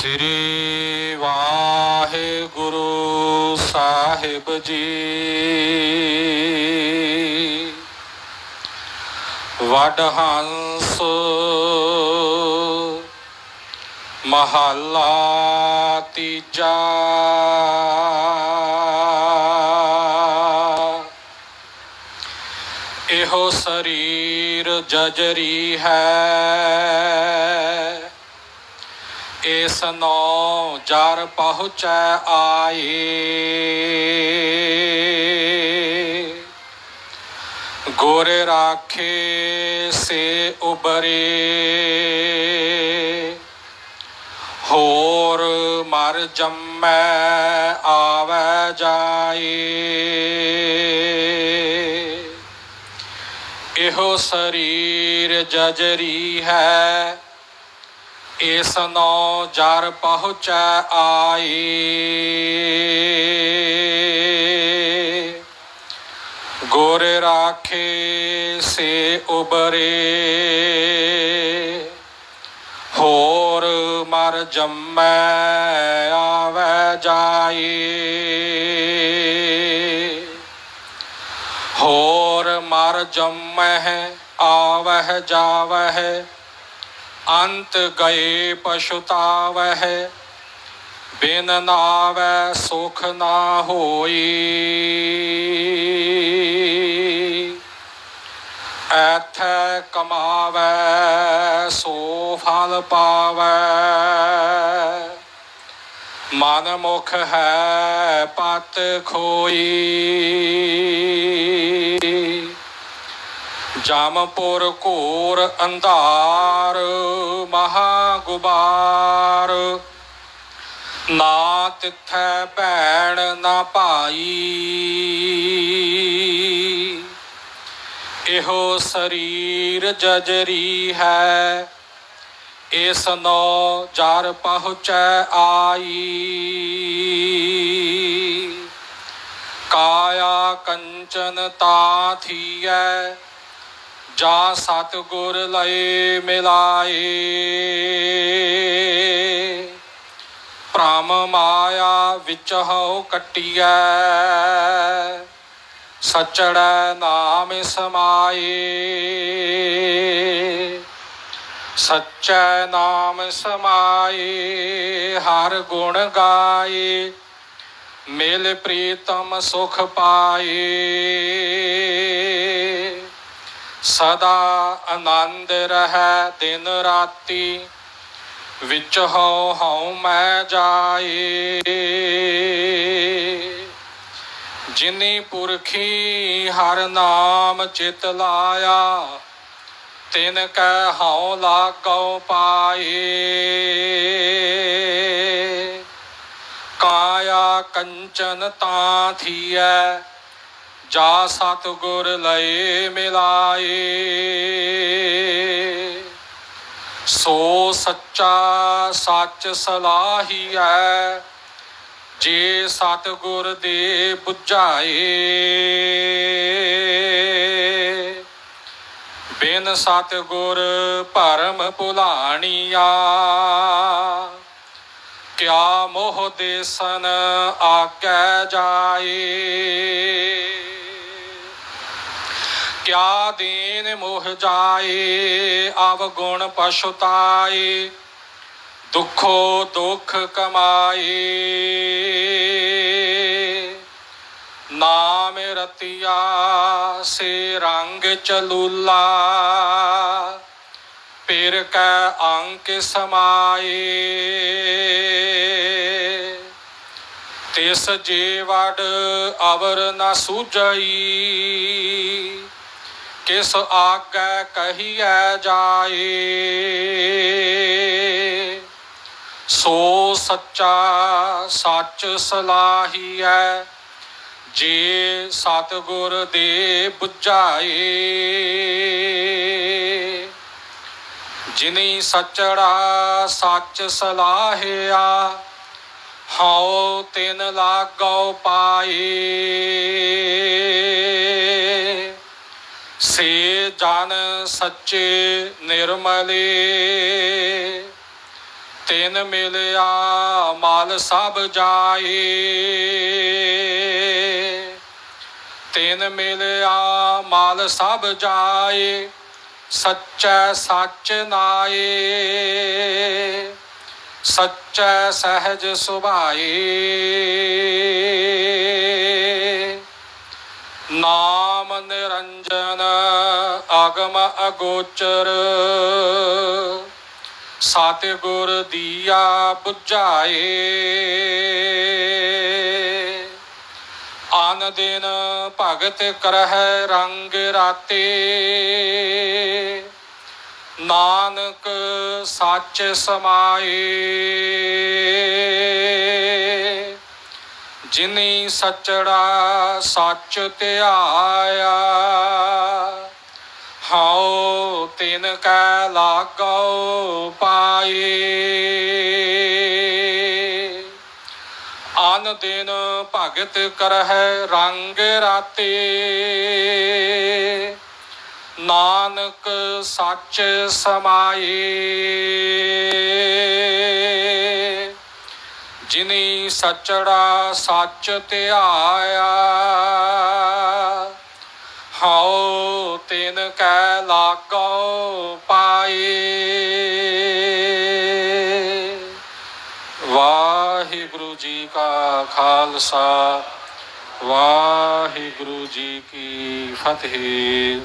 ਸ੍ਰੀ ਵਾਹਿਗੁਰੂ ਸਾਹਿਬ ਜੀ। ਵਡ ਹੰਸ ਮਹੱਲਾ ਤੀਜਾ। ਇਹੋ ਸਰੀਰ ਜਜਰੀ ਹੈ। ਇਸ ਨੋ ਜਰ ਪਹੁੰਚੈ ਆਏ। ਗੁਰ ਰਾਖੇ ਸੇ ਉਬਰੇ। ਹੋਰ ਮਰ ਜੰਮੈ ਆਵੈ ਜਾਏ। ਇਹੋ ਸਰੀਰ ਜਜਰੀ ਹੈ ਇਸ ਨੋ ਜਰ ਪਹੁੰਚੈ ਆਏ ਗੁਰ ਰਾਖੇ ਸੇ ਉਬਰੇ। ਹੋਰ ਮਰ ਜੰਮੈ ਆਵੈ ਜਾਏ ਹੋਰ ਮਰ ਜੰਮਹਿ ਆਵਹਿ ਜਾਵਹਿ ਅੰਤ ਗਏ ਪਛੁਤਾਵਹਿ, ਬਿਨ ਨਾਵੈ ਸੁਖ ਨਾ ਹੋਈ। ਐਥੈ ਕਮਾਵੈ ਸੋ ਫਲ ਪਾਵੈ। ਮਨ ਮੁਖ ਹੈ ਪਤ ਖੋਈ। ਜਮਪੁਰ ਘੋਰ ਅੰਧਾਰ ਮਹਾ ਗੁਬਾਰ ਨਾ ਤਿੱਥੈ ਭੈਣ, ਨਾ ਭਾਈ। ਇਹੋ ਸਰੀਰ ਜਜਰੀ ਹੈ। ਇਸ ਨੋ ਜਰ ਪਹੁੰਚੈ ਆਈ। ਕਾਇਆ ਕੰਚਨ ਤਾ ਥੀਐ ਜਾ ਸਤਿਗੁਰ ਲਏ ਮਿਲਾਏ। ਭ੍ਰਮ ਮਾਇਆ ਵਿੱਚ ਹਉ ਕਟਿਐ। ਸਚੜੈ ਨਾਮ ਸਮਾਏ। ਸਚੈ ਨਾਮ ਸਮਾਏ, ਹਰ ਗੁਣ ਗਾਏ। ਮਿਲ ਪ੍ਰੀਤਮ ਸੁਖ ਪਾਏ। ਸਦਾ ਆਨੰਦ ਰਹੈ ਦਿਨ ਰਾਤੀ, ਵਿੱਚ ਹਉ ਹਉ ਮੈਂ ਜਾਏ। ਜਿਨੀ ਪੁਰਖੀ ਹਰ ਨਾਮ ਚਿਤ ਲਾਇਆ, ਤਿਨ ਕੈ ਹਉ ਲਾਗਉ ਪਾਏ। ਕਾਇਆ ਕੰਚਨ ਤਾਂ ਥੀਐ ਜਾ ਸਤਿਗੁਰ ਲਏ ਮਿਲਾਏ। ਸੋ ਸੱਚਾ ਸੱਚ ਸਲਾਹੀ ਹੈ, ਜੇ ਸਤਿਗੁਰ ਦੇ 부ਝਾਏ ਬਿਨ ਸਤਿਗੁਰ ਭਰਮ ਭੁਲਾਣੀਆ, ਕਿਆ ਮੋਹ ਦੇਸਨ ਆਗੈ ਜਾਏ। ਕਿਆ ਦੀਨ ਮੋਹ ਜਾਏ ਅਵਗੁਣ ਪਛੁਤਾਏ, ਦੁਖੋ ਦੁਖ ਕਮਾਏ। ਨਾਮ ਰਤਿਆ ਸੇ ਰੰਗ ਚਲੂਲਾ, ਪਿਰ ਕੈ ਅੰਕ ਸਮਾਏ। ਤਿਸ ਜੀਵੜ ਅਵਰ ਨਾ ਸੂਝਈ ਕਿਸ ਆਗੈ ਕਹੀਐ ਜਾਏ? ਸੋ ਸੱਚਾ ਸੱਚ ਸਲਾਹੀਐ, ਜੇ ਸਤਿਗੁਰ ਦੇ 부ਝਾਏ ਜਿਨੀ ਸਚੜਾ ਸੱਚ ਸਲਾਹਿਆ, ਹਉ ਤਿਨ ਲਾਗਉ ਪਾਏ। ਸੇ ਜਨ ਸੱਚੇ ਨਿਰਮਲੇ, ਤਿਨ ਮਿਲਿਆ ਮਾਲ ਸਭ ਜਾਏ। ਤਿਨ ਮਿਲਿਆ ਮਾਲ ਸਭ ਜਾਏ, ਸੱਚੈ ਸੱਚ ਨਾਏ। ਸੱਚੈ ਸਹਿਜ ਸੁਭਾਏ। ਨਾ ਅਗਮ ਅਗੋਚਰ। ਸਤਿਗੁਰ ਦੀਆ 부ਝਾਏ ਆਨ ਦਿਨ ਭਗਤ ਕਰਹਿ ਰੰਗ ਰਾਤੇ। ਨਾਨਕ ਸੱਚ ਸਮਾਏ। ਜਿਨੀ ਸਚੜਾ ਸੱਚ ਧਿਆਇਆ। ਹਉ ਤਿਨ ਕੈ ਲਾਗੋ ਪਾਏ ਆਨ ਦਿਨ ਭਗਤ ਕਰਹਿ ਰੰਗ ਰਾਤੇ ਨਾਨਕ ਸੱਚ ਸਮਾਏ ਜਿਨੀ ਸਚੜਾ ਸੱਚ ਧਿਆਇਆ ਹਉ ਤਿਨ ਕੈ ਲਾਗੋ ਪਾਏ ਵਾਹਿਗੁਰੂ ਜੀ ਕਾ ਖਾਲਸਾ ਵਾਹਿਗੁਰੂ ਜੀ ਕੀ ਫਤਿਹ।